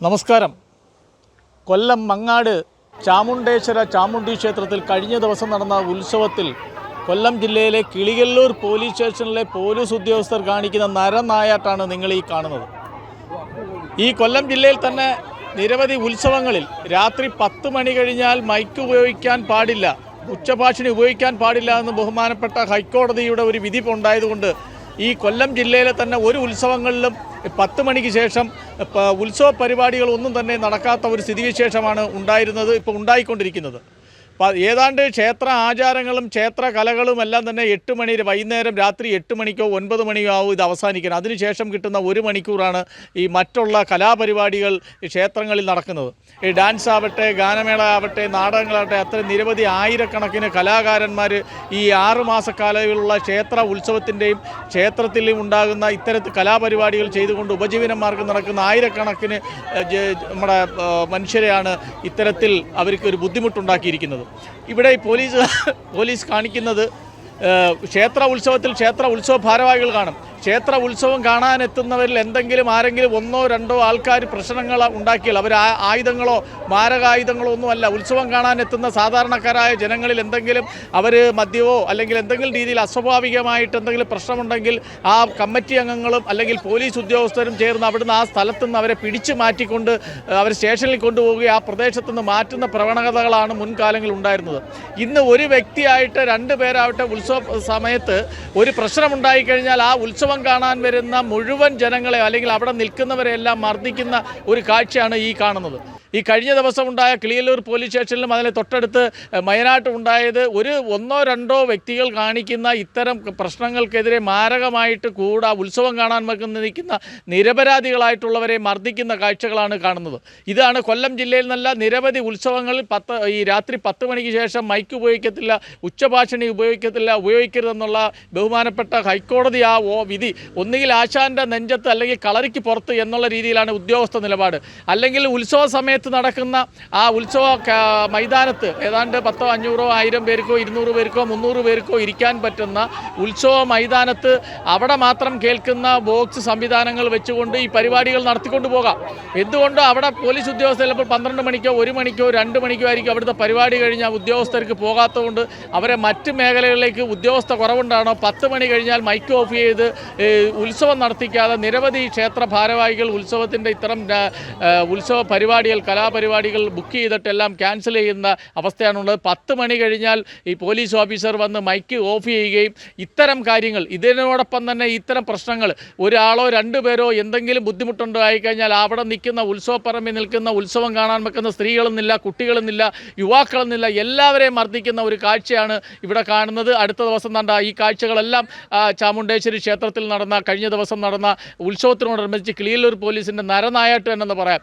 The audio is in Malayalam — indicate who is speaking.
Speaker 1: നമസ്കാരം. കൊല്ലം മങ്ങാട് ചാമുണ്ടേശ്വര ചാമുണ്ടി ക്ഷേത്രത്തിൽ കഴിഞ്ഞ ദിവസം നടന്ന ഉത്സവത്തിൽ കൊല്ലം ജില്ലയിലെ കിളികല്ലൂർ പോലീസ് സ്റ്റേഷനിലെ പോലീസ് ഉദ്യോഗസ്ഥർ കാണിക്കുന്ന നരനായാട്ടാണ് നിങ്ങൾ ഈ കാണുന്നത്. ഈ കൊല്ലം ജില്ലയിൽ തന്നെ നിരവധി ഉത്സവങ്ങളിൽ രാത്രി പത്ത് മണി കഴിഞ്ഞാൽ മൈക്ക് ഉപയോഗിക്കാൻ പാടില്ല ഉച്ചഭാഷിണി ഉപയോഗിക്കാൻ പാടില്ല എന്ന് ബഹുമാനപ്പെട്ട ഹൈക്കോടതിയുടെ ഒരു വിധി ഉണ്ടായതുകൊണ്ട് ഈ കൊല്ലം ജില്ലയിലെ തന്നെ ഒരു ഉത്സവങ്ങളിലും പത്ത് മണിക്ക് ശേഷം ഉത്സവ പരിപാടികളൊന്നും തന്നെ നടക്കാത്ത ഒരു സ്ഥിതിവിശേഷമാണ് ഉണ്ടായിരുന്നത് ഇപ്പോൾ ഉണ്ടായിക്കൊണ്ടിരിക്കുന്നത്. ഏതാണ്ട് ക്ഷേത്ര ആചാരങ്ങളും ക്ഷേത്ര കലകളും എല്ലാം തന്നെ എട്ട് മണി വൈകുന്നേരം രാത്രി എട്ട് മണിക്കോ ഒൻപത് മണിയോ ആവും ഇത് അവസാനിക്കണം അതിനുശേഷം കിട്ടുന്ന ഒരു മണിക്കൂറാണ് ഈ മറ്റുള്ള കലാപരിപാടികൾ ക്ഷേത്രങ്ങളിൽ നടക്കുന്നത്. ഈ ഡാൻസ് ആവട്ടെ ഗാനമേള ആവട്ടെ നാടകങ്ങളാവട്ടെ അത്ര നിരവധി ആയിരക്കണക്കിന് കലാകാരന്മാർ ഈ ആറുമാസക്കാലയിലുള്ള ക്ഷേത്ര ഉത്സവത്തിന്റെയും ക്ഷേത്രത്തിലും ഉണ്ടാകുന്ന ഇത്തരത്തിൽ കലാപരിപാടികൾ ചെയ്തുകൊണ്ട് ഉപജീവന മാർഗം നടക്കുന്ന ആയിരക്കണക്കിന് നമ്മുടെ മനുഷ്യരെയാണ് ഇത്തരത്തിൽ അവർക്ക് ഒരു ബുദ്ധിമുട്ടുണ്ടാക്കിയിരിക്കുന്നത്. ഇവിടെ പോലീസ് പോലീസ് കാണിക്കുന്നത് ക്ഷേത്ര ഉത്സവത്തിൽ ക്ഷേത്ര ഉത്സവ ഭാരവാഹികൾ കാണും. ക്ഷേത്ര ഉത്സവം കാണാനെത്തുന്നവരിൽ എന്തെങ്കിലും ആരെങ്കിലും ഒന്നോ രണ്ടോ ആൾക്കാർ പ്രശ്നങ്ങൾ ഉണ്ടാക്കിയാൽ അവർ ആയുധങ്ങളോ മാരകായുധങ്ങളോ ഒന്നുമല്ല ഉത്സവം കാണാനെത്തുന്ന സാധാരണക്കാരായ ജനങ്ങളിൽ എന്തെങ്കിലും അവർ മദ്യമോ അല്ലെങ്കിൽ എന്തെങ്കിലും രീതിയിൽ അസ്വാഭാവികമായിട്ട് എന്തെങ്കിലും പ്രശ്നമുണ്ടെങ്കിൽ ആ കമ്മിറ്റി അംഗങ്ങളും അല്ലെങ്കിൽ പോലീസ് ഉദ്യോഗസ്ഥരും ചേർന്ന് അവിടുന്ന് ആ സ്ഥലത്തു നിന്ന് അവരെ പിടിച്ചു മാറ്റിക്കൊണ്ട് അവർ സ്റ്റേഷനിൽ കൊണ്ടുപോവുകയും ആ പ്രദേശത്തു നിന്ന് മാറ്റുന്ന പ്രവണതകളാണ് മുൻകാലങ്ങളിൽ ഉണ്ടായിരുന്നത്. ഇന്ന് ഒരു വ്യക്തിയായിട്ട് രണ്ട് പേരാവട്ടെ ഉത്സവ സമയത്ത് ഒരു പ്രശ്നമുണ്ടായി കഴിഞ്ഞാൽ ആ ഉത്സവം കാണാൻ വരുന്ന മുഴുവൻ ജനങ്ങളെ അല്ലെങ്കിൽ അവിടെ നിൽക്കുന്നവരെല്ലാം മർദ്ദിക്കുന്ന ഒരു കാഴ്ചയാണ് ഈ കാണുന്നത്. ഈ കഴിഞ്ഞ ദിവസം ഉണ്ടായ കിളിയല്ലൂർ പോലീസ് സ്റ്റേഷനിലും അതിന് തൊട്ടടുത്ത് മയനാട്ട് ഉണ്ടായത് ഒരു ഒന്നോ രണ്ടോ വ്യക്തികൾ കാണിക്കുന്ന ഇത്തരം പ്രശ്നങ്ങൾക്കെതിരെ മാരകമായിട്ട് കൂടാ ഉത്സവം കാണാൻ നിൽക്കുന്ന നിരപരാധികളായിട്ടുള്ളവരെ മർദ്ദിക്കുന്ന കാഴ്ചകളാണ് കാണുന്നത്. ഇതാണ് കൊല്ലം ജില്ലയിൽ നിന്നല്ല നിരവധി ഉത്സവങ്ങളിൽ പത്ത് ഈ രാത്രി പത്ത് മണിക്ക് ശേഷം മൈക്ക് ഉപയോഗിക്കത്തില്ല ഉച്ചഭാഷണി ഉപയോഗിക്കത്തില്ല ഉപയോഗിക്കരുതെന്നുള്ള ബഹുമാനപ്പെട്ട ഹൈക്കോടതി ആ ഓ വിധി ഒന്നുകിൽ ആശാന്റെ നെഞ്ചത്ത് അല്ലെങ്കിൽ കളറിക്ക് പുറത്ത് എന്നുള്ള രീതിയിലാണ് ഉദ്യോഗസ്ഥ നിലപാട്. അല്ലെങ്കിൽ ഉത്സവ സമയത്ത് നടക്കുന്ന ആ ഉത്സവ മൈതാനത്ത് ഏതാണ്ട് പത്തോ അഞ്ഞൂറോ ആയിരം പേർക്കോ ഇരുന്നൂറ് പേർക്കോ മുന്നൂറ് പേർക്കോ ഇരിക്കാൻ പറ്റുന്ന ഉത്സവ മൈതാനത്ത് അവിടെ മാത്രം കേൾക്കുന്ന ബോക്സ് സംവിധാനങ്ങൾ വെച്ചുകൊണ്ട് ഈ പരിപാടികൾ നടത്തിക്കൊണ്ട് പോകാം. എന്തുകൊണ്ട് അവിടെ പോലീസ് ഉദ്യോഗസ്ഥർ ചിലപ്പോൾ പന്ത്രണ്ട് മണിക്കോ ഒരു മണിക്കോ രണ്ട് മണിക്കോ ആയിരിക്കും അവിടുത്തെ പരിപാടി കഴിഞ്ഞാൽ ഉദ്യോഗസ്ഥർക്ക് പോകാത്തതുകൊണ്ട് അവരെ മറ്റ് മേഖലകളിലേക്ക് ഉദ്യോഗസ്ഥ കുറവുണ്ടാണോ? പത്ത് മണി കഴിഞ്ഞാൽ മൈക്ക് ഓഫ് ചെയ്ത് ഉത്സവം നടത്തിക്കാതെ നിരവധി ക്ഷേത്ര ഭാരവാഹികൾ ഉത്സവത്തിന്റെ ഇത്തരം ഉത്സവ പരിപാടികൾ കലാപരിപാടികൾ ബുക്ക് ചെയ്തിട്ടെല്ലാം ക്യാൻസൽ ചെയ്യുന്ന അവസ്ഥയാണുള്ളത്. പത്ത് മണി കഴിഞ്ഞാൽ ഈ പോലീസ് ഓഫീസർ വന്ന് മൈക്ക് ഓഫ് ചെയ്യുകയും ഇത്തരം കാര്യങ്ങൾ ഇതിനോടൊപ്പം തന്നെ ഇത്തരം പ്രശ്നങ്ങൾ ഒരാളോ രണ്ടു പേരോ എന്തെങ്കിലും ബുദ്ധിമുട്ടുണ്ടായി കഴിഞ്ഞാൽ അവിടെ നിൽക്കുന്ന ഉത്സവപ്പറമ്പിൽ നിൽക്കുന്ന ഉത്സവം കാണാൻ വെക്കുന്ന സ്ത്രീകളെന്നില്ല കുട്ടികളെന്നില്ല യുവാക്കളെന്നില്ല എല്ലാവരെയും മർദ്ദിക്കുന്ന ഒരു കാഴ്ചയാണ് ഇവിടെ കാണുന്നത്. അടുത്ത ദിവസം തണ്ട ഈ കാഴ്ചകളെല്ലാം ചാമുണ്ടേശ്വരി ക്ഷേത്രത്തിൽ നടന്ന കഴിഞ്ഞ ദിവസം നടന്ന ഉത്സവത്തിനോടനുബന്ധിച്ച് കിളിയല്ലൂർ പോലീസിന്റെ നരനായാട്ട് എന്നെന്ന് പറയാം.